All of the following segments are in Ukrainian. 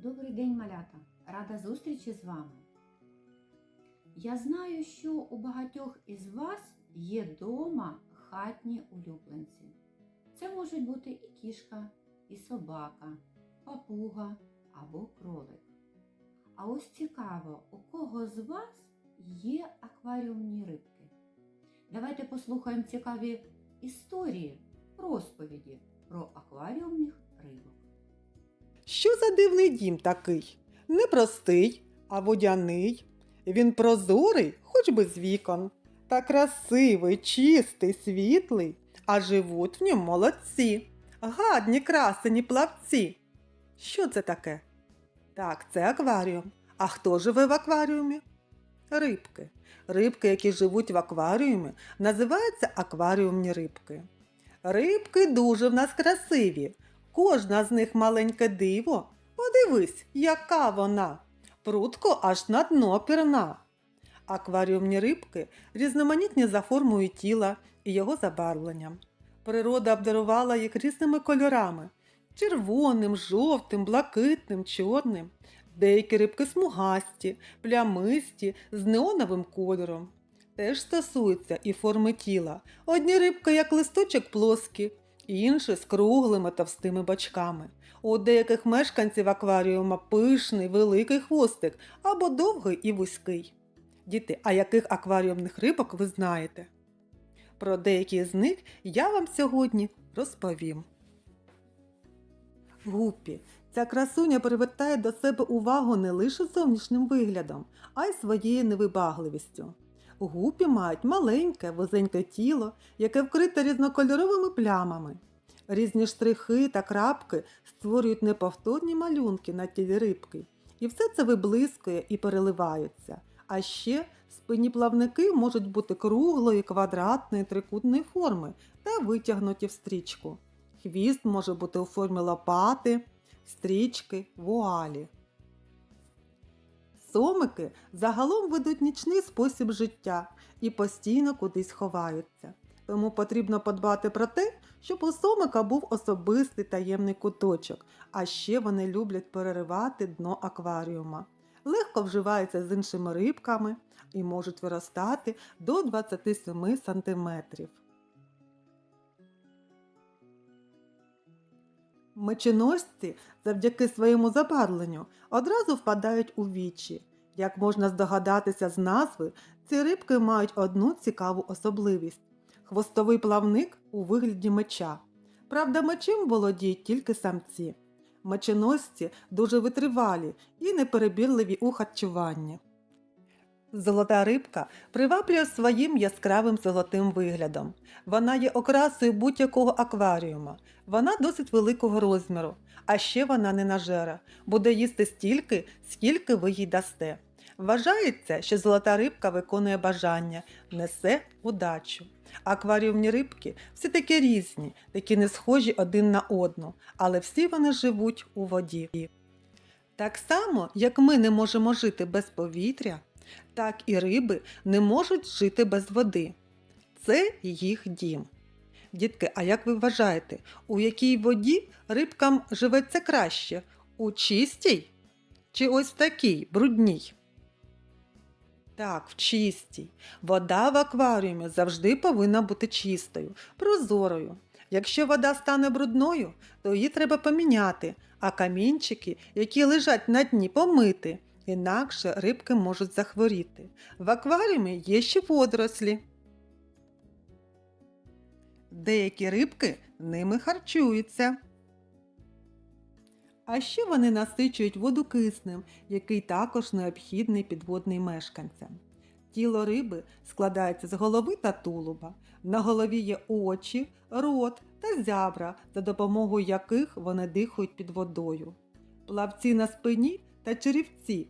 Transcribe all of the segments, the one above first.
Добрий день, малята! Рада зустрічі з вами. Я знаю, що у багатьох із вас є дома хатні улюбленці. Це можуть бути і кішка, і собака, папуга або кролик. А ось цікаво, у кого з вас є акваріумні рибки? Давайте послухаємо цікаві історії, розповіді про акваріумних рибок. Що за дивний дім такий? Не простий, а водяний. Він прозорий, хоч би з вікон. Та красивий, чистий, світлий, а живуть в ньому молодці. Гадні красені плавці. Що це таке? Так, це акваріум. А хто живе в акваріумі? Рибки. Рибки, які живуть в акваріумі, називаються акваріумні рибки. Рибки дуже в нас красиві. Кожна з них маленьке диво. Подивись, яка вона. Прутко аж на дно пірна. Акваріумні рибки різноманітні за формою тіла і його забарвленням. Природа обдарувала їх різними кольорами червоним, жовтим, блакитним, чорним. Деякі рибки смугасті, плямисті, з неоновим кольором. Теж стосується і форми тіла. Одні рибки, як листочок плоскі, інші з круглими товстими бочками. У деяких мешканців акваріума пишний великий хвостик або довгий і вузький. Діти, а яких акваріумних рибок ви знаєте? Про деякі з них я вам сьогодні розповім. Гуппі. Ця красуня привертає до себе увагу не лише зовнішнім виглядом, а й своєю невибагливістю. Гупі мають маленьке, вузеньке тіло, яке вкрите різнокольоровими плямами. Різні штрихи та крапки створюють неповторні малюнки на тілі рибки, і все це виблискує і переливається. А ще спинні плавники можуть бути круглої, квадратної, трикутної форми та витягнуті в стрічку. Хвіст може бути у формі лопати, стрічки, вуалі. Сомики загалом ведуть нічний спосіб життя і постійно кудись ховаються. Тому потрібно подбати про те, щоб у сомика був особистий таємний куточок, а ще вони люблять переривати дно акваріума. Легко вживаються з іншими рибками і можуть виростати до 27 см. Меченосці завдяки своєму забарвленню одразу впадають у вічі. Як можна здогадатися з назви, ці рибки мають одну цікаву особливість хвостовий плавник у вигляді меча. Правда, мечем володіють тільки самці. Меченосці дуже витривалі і неперебірливі у харчуванні. Золота рибка приваблює своїм яскравим золотим виглядом. Вона є окрасою будь-якого акваріума. Вона досить великого розміру, а ще вона не нажера, буде їсти стільки, скільки ви їй дасте. Вважається, що золота рибка виконує бажання, несе удачу. Акваріумні рибки всі такі різні, такі не схожі один на одну, але всі вони живуть у воді. Так само, як ми не можемо жити без повітря, так і риби не можуть жити без води. Це їх дім. Дітки, а як ви вважаєте, у якій воді рибкам живеться краще? У чистій чи ось такій брудній? Так, в чистій. Вода в акваріумі завжди повинна бути чистою, прозорою. Якщо вода стане брудною, то її треба поміняти, а камінчики, які лежать на дні, помити. Інакше рибки можуть захворіти. В акваріумі є ще водорослі. Деякі рибки ними харчуються. А ще вони насичують воду киснем, який також необхідний підводним мешканцям. Тіло риби складається з голови та тулуба. На голові є очі, рот та зябра, за допомогою яких вони дихають під водою. Плавці на спині та черівці,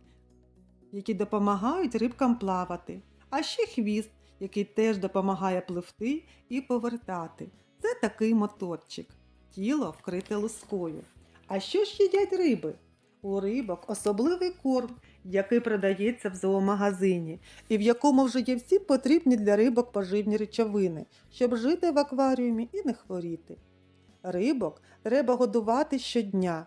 які допомагають рибкам плавати, а ще хвіст, який теж допомагає пливти і повертати. Це такий моторчик. Тіло вкрите лускою. А що ж їдять риби? У рибок особливий корм, який продається в зоомагазині, і в якому вже є всі потрібні для рибок поживні речовини, щоб жити в акваріумі і не хворіти. Рибок треба годувати щодня.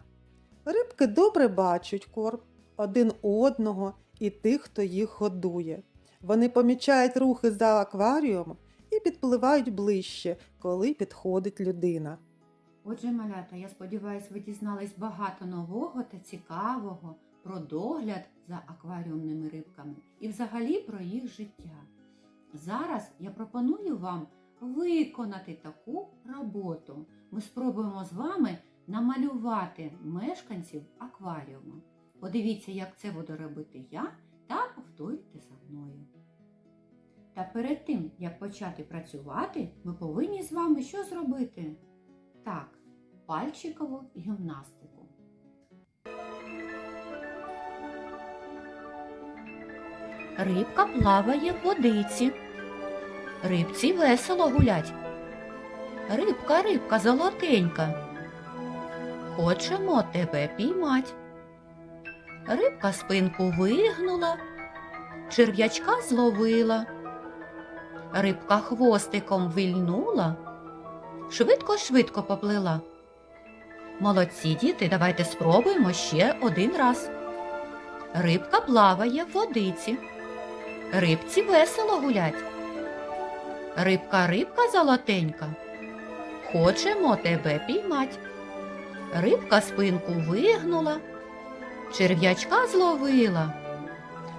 Рибки добре бачать корм один одного і тих, хто їх годує. Вони помічають рухи за акваріумом і підпливають ближче, коли підходить людина. Отже, малята, я сподіваюся, ви дізнались багато нового та цікавого про догляд за акваріумними рибками і взагалі про їх життя. Зараз я пропоную вам виконати таку роботу. Ми спробуємо з вами намалювати мешканців акваріуму. Подивіться, як це буду робити я, та повторюйте за мною. Та перед тим, як почати працювати, ми повинні з вами що зробити? Так, пальчикову гімнастику. Рибка плаває в водиці. Рибці весело гулять. Рибка, рибка золотенька. Хочемо тебе піймать. Рибка спинку вигнула, черв'ячка зловила. Рибка хвостиком вильнула, швидко-швидко поплила. Молодці діти, давайте спробуємо ще один раз. Рибка плаває в водиці. Рибці весело гулять. Рибка, рибка золотенька. Хочемо тебе піймать. Рибка спинку вигнула, черв'ячка зловила.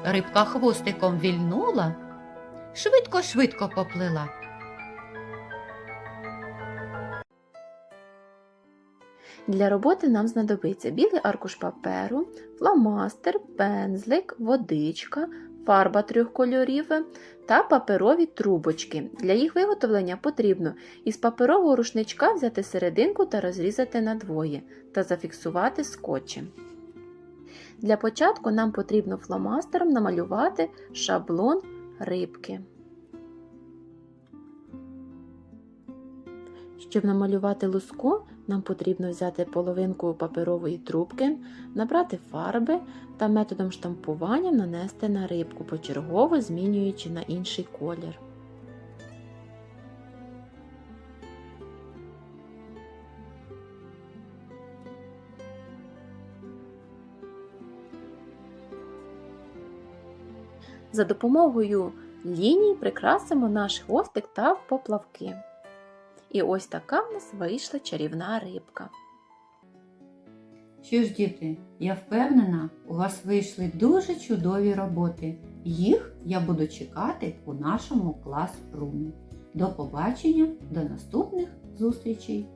Рибка хвостиком вільнула, швидко-швидко поплила. Для роботи нам знадобиться білий аркуш паперу, фломастер, пензлик, водичка, фарба трьох кольорів та паперові трубочки. Для їх виготовлення потрібно із паперового рушничка взяти серединку та розрізати надвоє та зафіксувати скотчем. Для початку нам потрібно фломастером намалювати шаблон рибки. Щоб намалювати луску, нам потрібно взяти половинку паперової трубки, набрати фарби та методом штампування нанести на рибку, почергово змінюючи на інший колір. За допомогою ліній прикрасимо наш хвостик та поплавки. І ось така в нас вийшла чарівна рибка. Що ж, діти, я впевнена, у вас вийшли дуже чудові роботи. Їх я буду чекати у нашому клас-румі. До побачення, до наступних зустрічей!